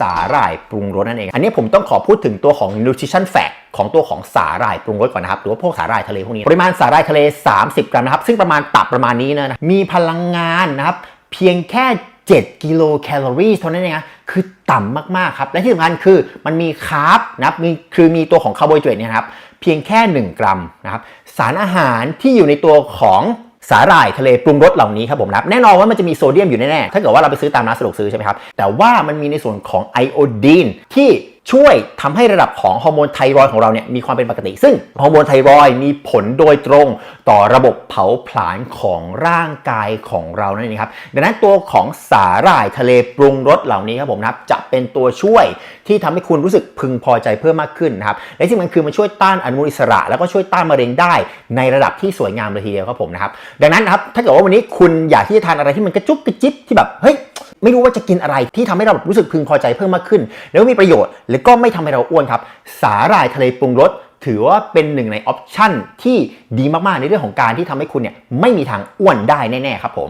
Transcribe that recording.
สาหร่ายปรุงรสนั่นเอง อันนี้ผมต้องขอพูดถึงตัวของ nutrition fact ของตัวของสาหร่ายปรุงรสก่อนนะครับ หรือว่าพวกสาหร่ายทะเลพวกนี้ ปริมาณสาหร่ายทะเล 30 กรัมนะครับ ซึ่งประมาณตับประมาณนี้นะ มีพลังงานนะครับ เพียงแค่ 7 กิโลแคลอรี่เท่านั้นเองนะคือต่ำมากๆครับ และที่สำคัญคือมันมีคาร์บนะครับมีคือมีตัวของคาร์โบไฮเดรตเนี่ยครับ เพียงแค่ 1 กรัมนะครับ สารอาหารที่อยู่ในตัวของ สาหร่ายทะเลปรุงรสเหล่านี้ครับผมนะแน่นอนว่ามันจะมีโซเดียมอยู่แน่ๆถ้าเกิดว่าเราไปซื้อตามร้านสะดวกซื้อใช่ไหมครับแต่ว่ามันมีในส่วนของไอโอดีนที่ ช่วยทำให้ระดับของฮอร์โมนไทรอยของเราเนี่ยมีความเป็นปกติ ซึ่งฮอร์โมนไทรอยมีผลโดยตรงต่อระบบเผาผลาญของร่างกายของเรานั่นเองครับดังนั้นตัวของสาหร่ายทะเลปรุงรสเหล่านี้ครับผมนะครับจะเป็นตัวช่วยที่ทำให้คุณรู้สึกพึงพอใจเพิ่มมากขึ้นนะครับและที่มันคือมันช่วยต้านอนุมูลอิสระ แล้วก็ช่วยต้านมะเร็งได้ในระดับที่สวยงามเลยทีเดียวครับผมนะครับดังนั้นนะครับถ้าเกิดว่าวันนี้คุณอยากที่จะทานอะไรที่มันกระจุกกระจิบที่แบบเฮ้ย ไม่รู้ว่าจะกินอะไรที่ทำให้เรารู้สึกพึงพอใจเพิ่มมากขึ้น แล้วมีประโยชน์ และก็ไม่ทำให้เราอ้วนครับ สาหร่ายทะเลปรุงรสถือว่าเป็นหนึ่งในออปชั่นที่ดีมากๆในเรื่องของการที่ทำให้คุณเนี่ยไม่มีทางอ้วนได้แน่ๆครับผม